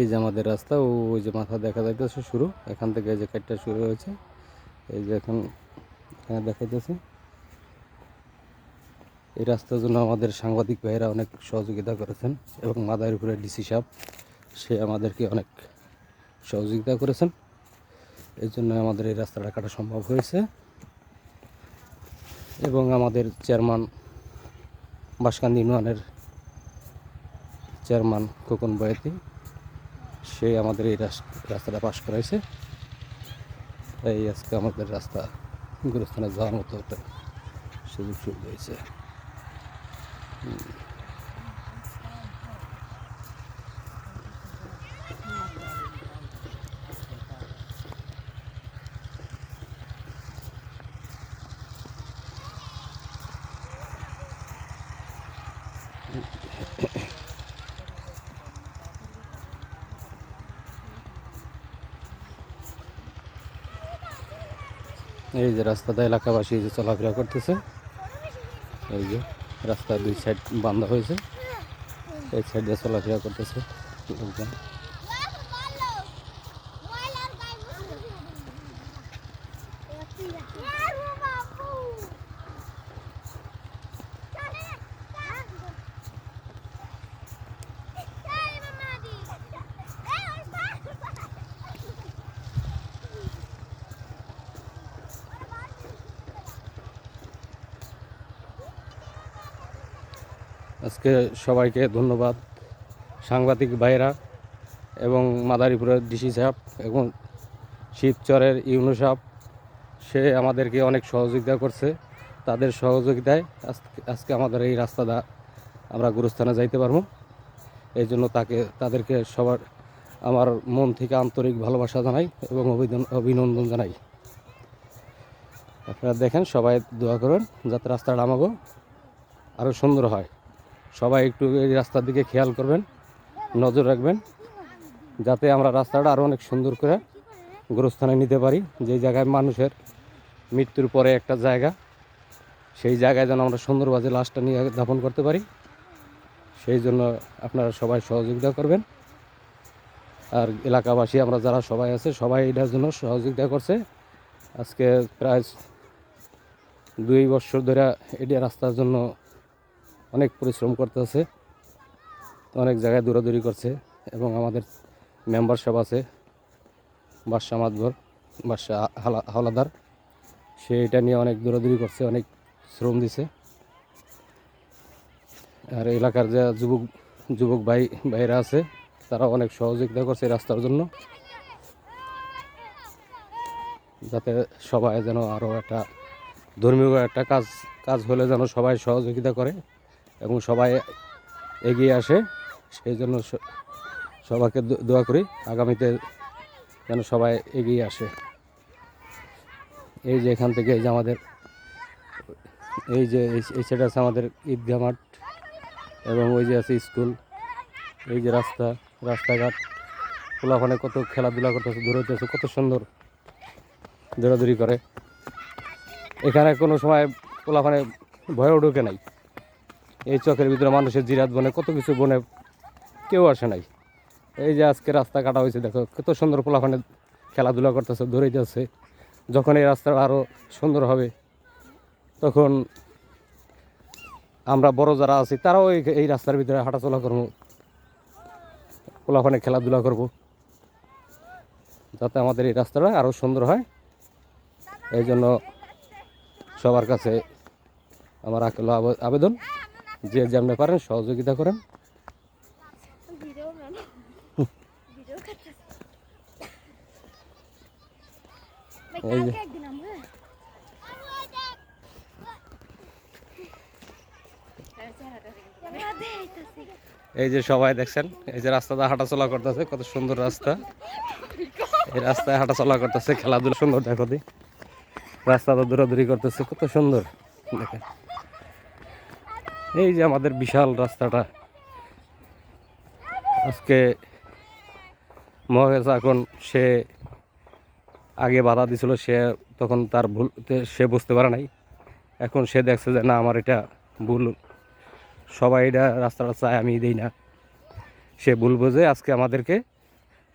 এই যে আমাদের রাস্তা, ও ওই যে মাথা দেখা যাইতেছে শুরু, এখান থেকে এই যে কাটটা শুরু হয়েছে। এই যে এখন এখানে দেখাইতেছে। এই রাস্তার জন্য আমাদের সাংবাদিক ভাইয়েরা অনেক সহযোগিতা করেছেন এবং মাদারীপুরের ডিসি সাহেব, সে আমাদেরকে অনেক সহযোগিতা করেছেন। এই জন্য আমাদের এই রাস্তাটা কাটা সম্ভব হয়েছে। এবং আমাদের চেয়ারম্যান বাসকান্দি ইউনিয়নের চেয়ারম্যান খোকন বয়াতি সে আমাদের এই রাস- রাস্তাটা পাশ করাইছে এই আজকে আমাদের রাস্তা গুরুস্থানে যাওয়ার মতো একটা সুযোগ সুবিধা হয়েছে এই যে রাস্তাতে এলাকাবাসী যে চলাফেরা করতেছে। এই যে রাস্তা দুই সাইড বান্ধা হয়েছে। এই সাইড দিয়ে চলাফেরা করতেছে লোকজন। আজকে সবাইকে ধন্যবাদ। সাংবাদিক ভাইয়েরা এবং মাদারীপুরের ডিসি সাহেব এবং শিবচরের ইউনু সাহেব, সে আমাদেরকে অনেক সহযোগিতা করছে। তাদের সহযোগিতায় আজকে আমাদের এই রাস্তাটা আমরা গুরুস্থানে যাইতে পারব। এই জন্য তাকে, তাদেরকে সবার, আমার মন থেকে আন্তরিক ভালোবাসা জানাই এবং অভিনন্দন জানাই। আপনারা দেখেন, সবাই দোয়া করুন যাতে রাস্তাটা আমাকে আরও সুন্দর হয়। সবাই একটু এই রাস্তার দিকে খেয়াল করবেন, নজর রাখবেন, যাতে আমরা রাস্তাটা আরও অনেক সুন্দর করে গোরস্থানে নিতে পারি। যে জায়গায় মানুষের মৃত্যুর পরে একটা জায়গা, সেই জায়গায় যেন আমরা সুন্দরভাবে লাশটা নিয়ে দাফন করতে পারি। সেই জন্য আপনারা সবাই সহযোগিতা করবেন। আর এলাকাবাসী, আমরা যারা সবাই আছে, সবাই এটার জন্য সহযোগিতা করছে। আজকে প্রায় দুই বছর ধরে এটা রাস্তার জন্য অনেক পরিশ্রম করতেছে অনেক জায়গায় দৌড়াদৌড়ি করছে এবং আমাদের মেম্বারশিপ আছে বাদশা মাতবর বাদশা হালা হাওলাদার, সে এটা নিয়ে অনেক দৌড়াদৌড়ি করছে, অনেক শ্রম দিছে। আর এলাকার যে যুবক যুবক ভাই, ভাইরা আছে তারা অনেক সহযোগিতা করছে রাস্তার জন্য, যাতে সবাই যেন আরও একটা ধর্মীয় একটা কাজ কাজ হলে যেন সবাই সহযোগিতা করে। এবং সবাই এগিয়ে আসে, সেই জন্য সবাইকে দোয়া করি, আগামীতে যেন সবাই এগিয়ে আসে। এই যে এখান থেকে, এই যে আমাদের, এই যে, এই- সেটা আছে আমাদের ঈদগাহ মাঠ এবং ওই যে আছে স্কুল। এই যে রাস্তা, রাস্তাঘাট পোলাফানে কত খেলাধুলা করতেছে দৌড়াইতেছে কত সুন্দর দৌড়াদৌড়ি করে। এখানে কোনো সময় পোলাফানে ভয়ও ঢুকে নাই। এই চকের ভিতরে মানুষের জিরাত বনে, কত কিছু বনে কেউ আসে নাই। এই যে আজকে রাস্তা কাটা হয়েছে, দেখো, কত সুন্দর পোলাফানে খেলাধুলা করতেছে ধরে যাচ্ছে যখন এই রাস্তাটা আরও সুন্দর হবে, তখন আমরা বড় যারা আছি, তারাও এই রাস্তার ভিতরে হাঁটাচলা করব পোলাফানে খেলাধুলা করব, যাতে আমাদের এই রাস্তাটা আরও সুন্দর হয়। এই জন্য সবার কাছে আমার আকুল আবে- আবেদন। যে যেমনি পারেন সহযোগিতা করেন। এই যে। এই যে সবাই দেখছেন এই যে রাস্তাটা হাঁটাচলা করতেছে কত সুন্দর রাস্তা। এই রাস্তায় হাঁটাচলা করতেছে খেলাধুলা সুন্দর দেখো দি। রাস্তাটা দৌড়াদৌড়ি করতেছে কত সুন্দর। দেখেন। এই যে আমাদের বিশাল রাস্তাটা। আজকে মহেশ এখন সে আগে বাধা দিছিল, সে তখন তার ভুল, সে বুঝতে পারে নাই। এখন সে দেখছে যে, না, আমার এটা ভুল। সবাই এটা রাস্তাটা চায়, আমি দিই না। সে ভুল বুঝে আজকে আমাদেরকে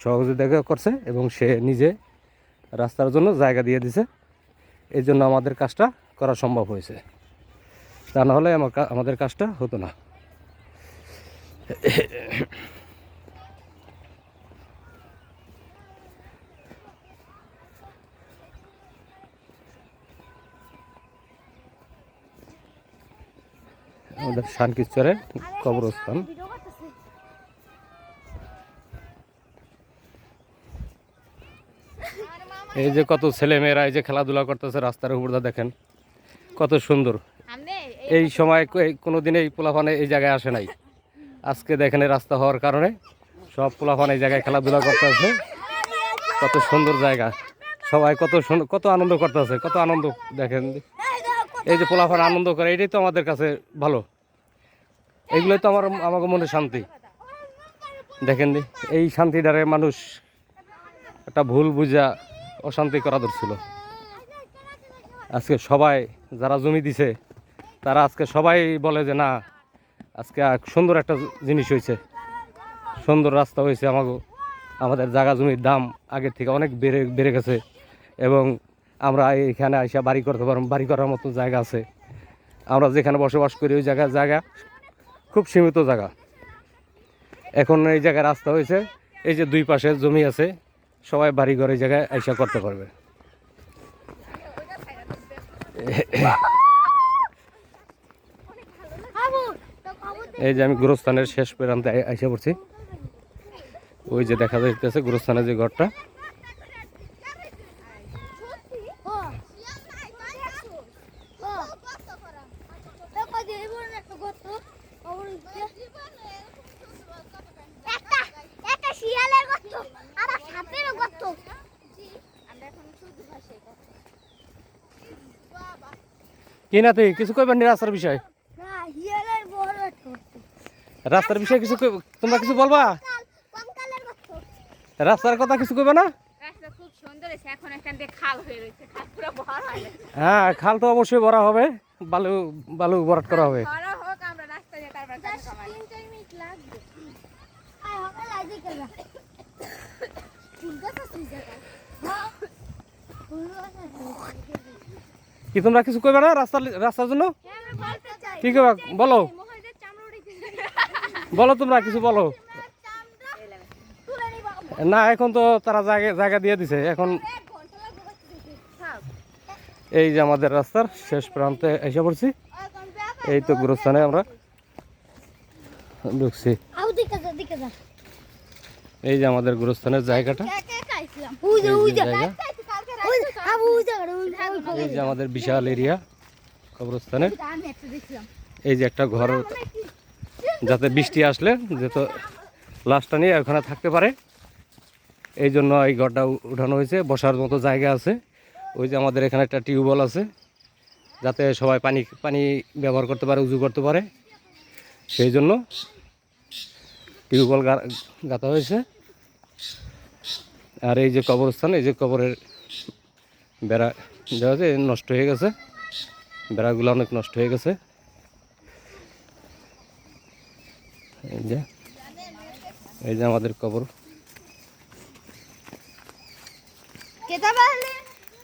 সহযোগিতা করছে এবং সে নিজে রাস্তার জন্য জায়গা দিয়ে দিছে। এই জন্য আমাদের কাজটা করা সম্ভব হয়েছে। তা না হলে আমার আমাদের কাজটা হতো না। আমাদের শানকিশ্বরের কবরস্থান। এই যে কত ছেলে মেয়েরা এই যে খেলাধুলা করতেছে রাস্তার উপর দা দেখেন কত সুন্দর। এই সময় কোনো দিন এই পোলাফানে এই জায়গায় আসে নাই। আজকে দেখেন রাস্তা হওয়ার কারণে সব পোলাফান এই জায়গায় খেলাধুলা করতেছে। কত সুন্দর জায়গা। সবাই কত কত আনন্দ করতেছে, কত আনন্দ দেখেন। এই যে পোলাফান আনন্দ করে, এটাই তো আমাদের কাছে ভালো। এগুলোই তো আমার, আমাকে মনে শান্তি। দেখেন এই শান্তিটারে মানুষ একটা ভুল বুঝা অশান্তি করা ধরছিল আজকে সবাই যারা জমি দিছে তারা আজকে সবাই বলে যে, না, আজকে সুন্দর একটা জিনিস হয়েছে। সুন্দর রাস্তা হয়েছে আমাকে আমাদের জায়গা জমির দাম আগের থেকে অনেক বেড়ে বেড়ে গেছে এবং আমরা এখানে আইসা বাড়ি করতে পারব, বাড়ি করার মতো জায়গা আছে। আমরা যেখানে বসবাস করি ওই জায়গা জায়গা খুব সীমিত জায়গা। এখন এই জায়গায় রাস্তা হয়েছে, এই যে দুই পাশে জমি আছে, সবাই বাড়ি ঘর এই জায়গায় আইসা করতে পারবে আবু তো খবর এই যে আমি গুরুস্থানের শেষ প্রান্তে আইসা পড়ছি। ওই যে দেখা যাইতেছে গুরুস্থানের যে ঘরটা। ও ও তো কই দিব না তো গত খবর একটা একটা শিয়ালের গত আর সাপের গত আমরা এখন শুধু ভাষায় কথা কি না তুই কিছু কইবেন নি রাস্তার বিষয় না শিয়ালের বড় একটা গর্ত। রাস্তার বিষয়ে কিছু তোমরা কিছু বলবা? রাস্তার কথা কিছু কইবে না? হয়ে খাল হয়ে হ্যাঁ তো অবশ্যই ভরা হবে বালু বালু ভরাট করা হবে। কি তোমরা কিছু কইবে না রাস্তার রাস্তার জন্য? হ্যাঁ কি কইবা? বলো। বলো তোমরা, কিছু বলো। না, এখন তো তারা জায়গা জায়গা দিয়ে দিছে। এখন এই যে আমাদের রাস্তার শেষ প্রান্তে এসে পড়ছি। এই তো গুরুস্থানে আমরা ঢুকছি। এই যে আমাদের গুরুস্থানের জায়গাটা। এই যে আমাদের বিশাল এরিয়া কবরস্থানের। এই যে একটা ঘর। যাতে বৃষ্টি আসলে যাতে লাশটা নিয়ে ওখানে থাকতে পারে। এই জন্য এই ঘরটা উঠানো হয়েছে, বসার মতো জায়গা আছে। ওই যে আমাদের এখানে একটা টিউবওয়েল আছে, যাতে সবাই পানি পানি ব্যবহার করতে পারে, উজু করতে পারে। সেই জন্য টিউবওয়েল গাঁথা হয়েছে। আর এই যে কবরস্থান, এই যে কবরের বেড়া দেওয়া এই নষ্ট হয়ে গেছে। বেড়াগুলো অনেক নষ্ট হয়ে গেছে। এই যে এই যে আমাদের কবর।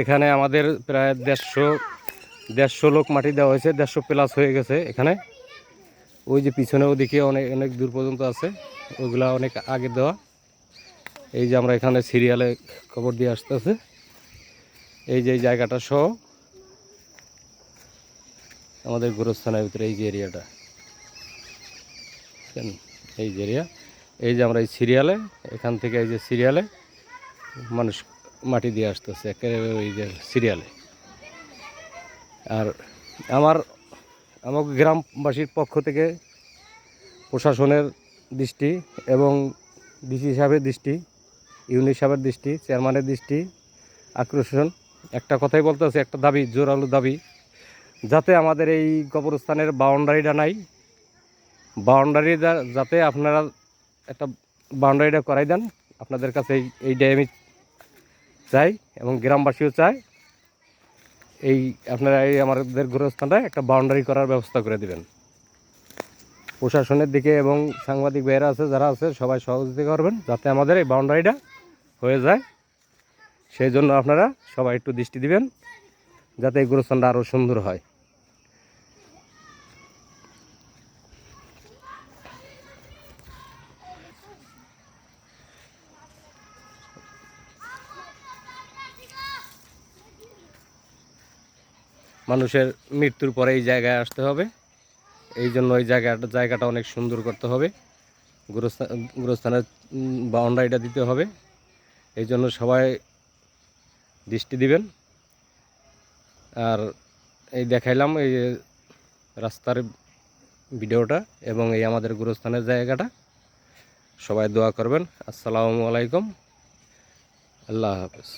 এখানে আমাদের প্রায় দেড়শো দেড়শো লোক মাটি দেওয়া হয়েছে, দেড়শো প্লাস হয়ে গেছে এখানে। ওই যে পিছনে ওদিকে অনেক অনেক দূর পর্যন্ত আছে ওইগুলা অনেক আগে দেওয়া। এই যে আমরা এখানে সিরিয়ালে খবর দিয়ে আসতেছে। এই যে জায়গাটা সহ আমাদের গোরস্থানের ভিতরে এই যে এরিয়াটা বুঝছেন? এই যে এরিয়া এই যে আমরা এই সিরিয়ালে, এখান থেকে এই যে সিরিয়ালে মানুষ মাটি দিয়ে আসতেছে, একেবারে ওই যে সিরিয়ালে আর আমার আমার গ্রামবাসীর পক্ষ থেকে প্রশাসনের দৃষ্টি এবং ডিসি সাহেবের দৃষ্টি, ইউনিট সাহেবের দৃষ্টি, চেয়ারম্যানের দৃষ্টি, আকর্ষণ, একটা কথাই বলতে আছে একটা দাবি, জোরালো দাবি, যাতে আমাদের এই কবরস্থানের বাউন্ডারিটা নাই বাউন্ডারি যাতে আপনারা একটা বাউন্ডারিটা করাই দেন, আপনাদের কাছে এই এইটাই আমি চাই এবং গ্রামবাসীও চায় এই আপনারা এই আমাদের গোরস্থানটায় একটা বাউন্ডারি করার ব্যবস্থা করে দিবেন। প্রশাসনের দিকে এবং সাংবাদিক ভাইয়েরা আছে, যারা আছে, সবাই সহযোগিতা করবেন, যাতে আমাদের এই বাউন্ডারিটা হয়ে যায়। সেই জন্য আপনারা সবাই একটু দৃষ্টি দিবেন, যাতে এই গুরুস্থানটা আরও সুন্দর হয়। মানুষের মৃত্যুর পরে এই জায়গায় আসতে হবে। এই জন্য এই জায়গাটা জায়গাটা অনেক সুন্দর করতে হবে। গুরুস্থান গুরুস্থানের বাউন্ডারিটা দিতে হবে। এই জন্য সবাই দৃষ্টি দিবেন। আর এই দেখাইলাম এই রাস্তার ভিডিওটা এবং এই আমাদের গুরুস্থানের জায়গাটা। সবাই দোয়া করবেন। আসসালামু আলাইকুম। আল্লাহ হাফেজ।